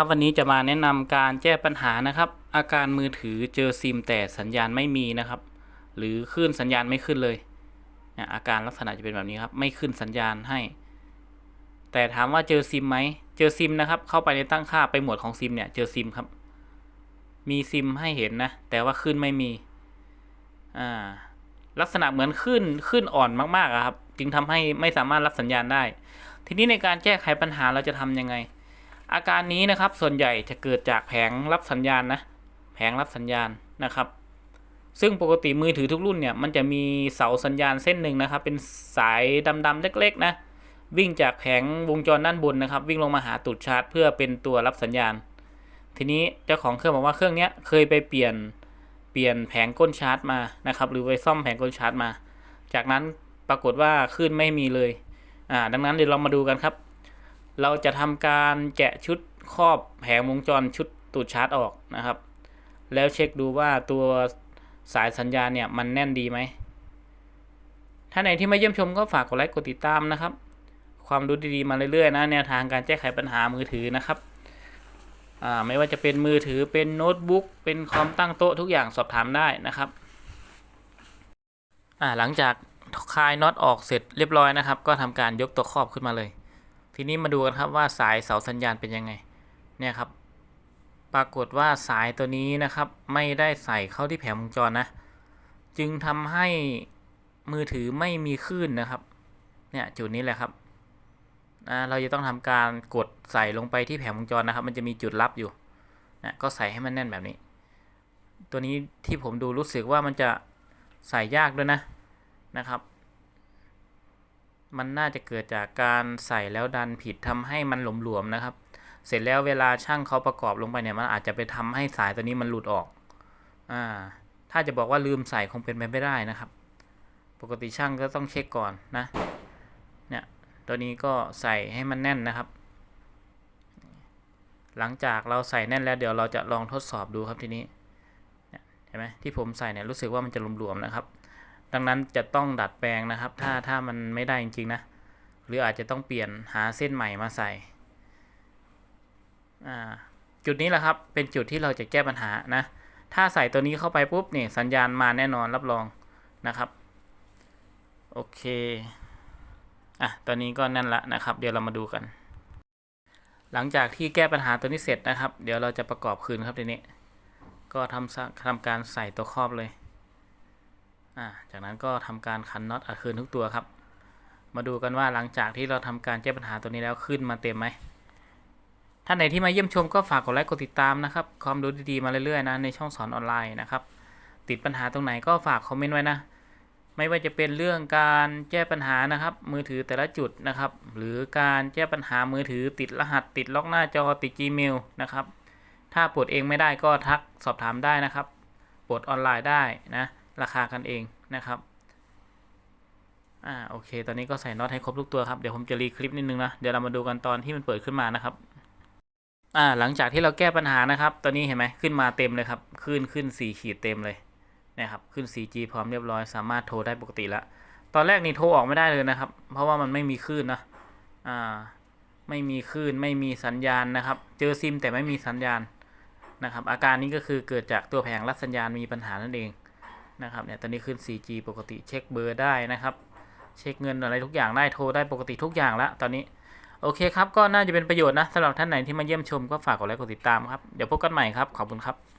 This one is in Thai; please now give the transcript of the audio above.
ครับวันนี้จะมาแนะนำการแก้ปัญหานะครับ อาการมือถือเจอซิมแต่สัญญาณไม่มีนะครับ หรือคลื่นสัญญาณไม่ขึ้นเลยเนี่ยอาการลักษณะจะเป็นแบบนี้ครับ ไม่ขึ้นสัญญาณให้ แต่ถามว่าเจอซิมไหมเจอซิมนะครับ เข้าไปในตั้งค่าไปหมวดของซิมเนี่ยเจอซิมครับ มีซิมให้เห็นนะ แต่ว่าขึ้นไม่มีอ่าลักษณะเหมือนขึ้นขึ้นอ่อนมากๆครับ จึงทำให้ไม่สามารถรับสัญญาณได้ ทีนี้ในการแก้ไขปัญหาเราจะทำยังไง อาการนี้นะครับส่วนใหญ่จะเกิดจากแผงรับสัญญาณนะแผงรับสัญญาณนะครับ ซึ่งปกติมือถือทุกรุ่นเนี่ยมันจะมีเสาสัญญาณเส้นหนึ่งนะครับ เป็นสายดำๆเล็กๆนะวิ่งจากแผงวงจรด้านบนนะครับ วิ่งลงมาหาตูดชาร์จ เพื่อเป็นตัวรับสัญญาณ ทีนี้เจ้าของเครื่องบอกว่าเครื่องนี้เคยไปเปลี่ยนเปลี่ยนแผงก้นชาร์จมานะครับหรือไปซ่อมแผงก้นชาร์จมา จากนั้นปรากฏว่าคลื่นไม่มีเลยอ่าดังนั้นเดี๋ยวเรามาดูกันครับ เราจะทำการแกะชุดครอบแผงวงจรชุดตูดชาร์จออกนะครับ แล้วเช็คดูว่าตัวสายสัญญาณเนี่ยมันแน่นดีไหม ถ้าไหนที่มาเยี่ยมชมก็ฝากกดไลค์กดติดตามนะครับ ความรู้ดีๆมาเรื่อยๆนะแนวทางการแก้ไขปัญหามือถือนะครับไม่ว่าจะเป็นมือถือเป็นโน้ตบุ๊กเป็นคอมตั้งโต๊ะทุกอย่างสอบถามได้นะครับหลังจากคลายน็อตออกเสร็จเรียบร้อยนะครับ ก็ทำการยกตัวครอบขึ้นมาเลย ทีนี้มาดูกันครับว่าสายเสาสัญญาณเป็นยังไง เนี่ยครับ ปรากฏว่าสายตัวนี้นะครับ ไม่ได้ใส่เข้าที่แผงวงจรนะ จึงทำให้มือถือไม่มีคลื่นนะครับ เนี่ยจุดนี้แหละครับเราจะต้องทำการกดใส่ลงไปที่แผงวงจรนะครับ มันจะมีจุดรับอยู่นะก็ใส่ให้มันแน่นแบบนี้ ตัวนี้ที่ผมดูรู้สึกว่ามันจะใส่ยากด้วยนะนะครับ มันน่าจะเกิดจากการใส่แล้วดันผิดทำให้มันหลวมๆนะครับ เสร็จแล้วเวลาช่างเขาประกอบลงไปเนี่ยมันอาจจะไปทำให้สายตัวนี้มันหลุดออกอ่าถ้าจะบอกว่าลืมใส่คงเป็นไปไม่ได้นะครับ ปกติช่างก็ต้องเช็คก่อนนะเนี่ยตัวนี้ก็ใส่ให้มันแน่นนะครับ หลังจากเราใส่แน่นแล้วเดี๋ยวเราจะลองทดสอบดูครับทีนี้เห็นไหมที่ผมใส่เนี่ยรู้สึกว่ามันจะหลวมๆนะครับ ดังนั้นจะต้องดัดแปลงนะครับ ถ้าถ้ามันไม่ได้จริงๆนะ หรืออาจจะต้องเปลี่ยนหาเส้นใหม่มาใส่ จุดนี้แหละครับ เป็นจุดที่เราจะแก้ปัญหานะ ถ้าใส่ตัวนี้เข้าไปปุ๊บเนี่ยสัญญาณมาแน่นอนรับรองนะครับ โอเค อะ ตอนนี้ก็นั่นละนะครับ เดี๋ยวเรามาดูกัน หลังจากที่แก้ปัญหาตัวนี้เสร็จนะครับ เดี๋ยวเราจะประกอบคืนครับทีนี้ ก็ทำซะทำการใส่ตัวครอบเลย อ่าจากนั้นก็ทำการขันน็อตอัดคืนทุกตัวครับ มาดูกันว่าหลังจากที่เราทำการแก้ปัญหาตัวนี้แล้วขึ้นมาเต็มไหมท่านไหนที่มาเยี่ยมชมก็ฝากกดไลค์กดติดตามนะครับความรู้ดีๆมาเรื่อยๆนะในช่องสอนออนไลน์นะครับ ติดปัญหาตรงไหนก็ฝากคอมเมนต์ไว้นะไม่ว่าจะเป็นเรื่องการแก้ปัญหานะครับ มือถือแต่ละจุดนะครับ หรือการแก้ปัญหามือถือติดรหัส ติดล็อกหน้าจอติด Gmail นะครับ ถ้าปลดเองไม่ได้ก็ทักสอบถามได้นะครับปลดออนไลน์ได้นะ ราคากันเองนะครับอ่าโอเค ตอนนี้ก็ใส่น็อตให้ครบทุกตัวครับเดี๋ยวผมจะรีคลิปนิดนึงนะเดี๋ยวเรามาดูกันตอนที่มันเปิดขึ้นมานะครับอ่าหลังจากที่เราแก้ปัญหานะครับ ตอนนี้เห็นไหมขึ้นมาเต็มเลยครับ ขึ้นขึ้นสี่ขีดเต็มเลยนะครับขึ้น 4G พร้อมเรียบร้อย สามารถโทรได้ปกติแล้ว ตอนแรกนี่โทรออกไม่ได้เลยนะครับ เพราะว่ามันไม่มีคลื่นนะอ่าไม่มีคลื่นไม่มีสัญญาณนะครับ เจอซิมแต่ไม่มีสัญญาณนะครับอาการนี้ก็คือเกิดจากตัวแผงรับสัญญาณมีปัญหานั่นเอง นะครับเนี่ยตอนนี้ขึ้น 4G ปกติเช็คเบอร์ได้นะครับ เช็คเงินอะไรทุกอย่างได้โทรได้ปกติทุกอย่างแล้วตอนนี้โอเคครับ ก็น่าจะเป็นประโยชน์นะสำหรับท่านไหนที่มาเยี่ยมชมก็ฝากกดไลค์กดติดตามครับ เดี๋ยวพบกันใหม่ครับ ขอบคุณครับ